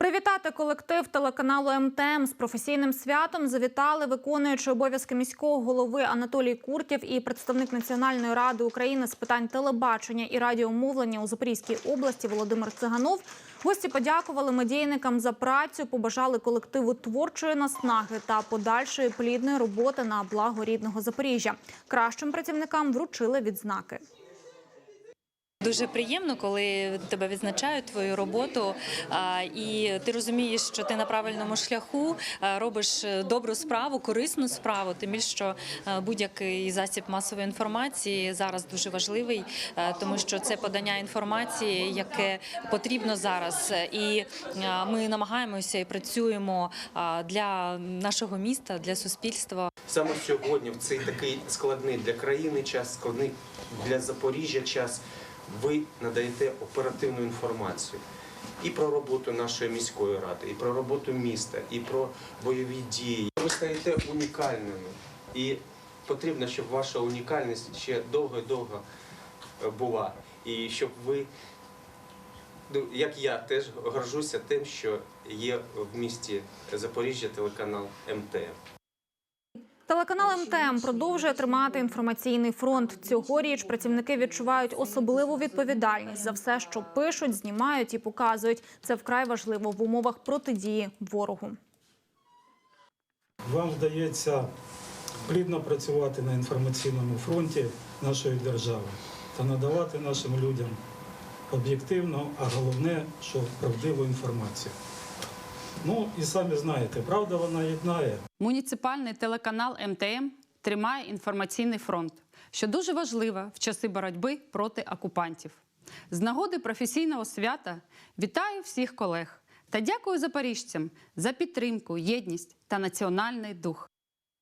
Привітати колектив телеканалу МТМ з професійним святом завітали виконуючий обов'язки міського голови Анатолій Куртєв і представник Національної ради України з питань телебачення і радіомовлення у Запорізькій області Володимир Циганов. Гості подякували медійникам за працю, побажали колективу творчої наснаги та подальшої плідної роботи на благо рідного Запоріжжя. Кращим працівникам вручили відзнаки. Дуже приємно, коли тебе відзначають твою роботу, і ти розумієш, що ти на правильному шляху робиш добру справу, корисну справу. Тим більше, що будь-який засіб масової інформації зараз дуже важливий, тому що це подання інформації, яке потрібно зараз. І ми намагаємося і працюємо для нашого міста, для суспільства. Саме сьогодні, в цей такий складний для країни час, складний для Запоріжжя час, ви надаєте оперативну інформацію і про роботу нашої міської ради, і про роботу міста, і про бойові дії. Ви стаєте унікальними. І потрібно, щоб ваша унікальність ще довго і довго е, була. І щоб ви, ну, як я, теж горжуся тим, що є в місті Запоріжжя телеканал МТМ. Телеканал МТМ продовжує тримати інформаційний фронт. Цьогоріч працівники відчувають особливу відповідальність за все, що пишуть, знімають і показують. Це вкрай важливо в умовах протидії ворогу. Вам вдається плідно працювати на інформаційному фронті нашої держави та надавати нашим людям об'єктивну, а головне, що правдиву інформацію. Ну і самі знаєте, правда вона єднає. Муніципальний телеканал МТМ тримає інформаційний фронт, що дуже важливо в часи боротьби проти окупантів. З нагоди професійного свята вітаю всіх колег та дякую запоріжцям за підтримку, єдність та національний дух.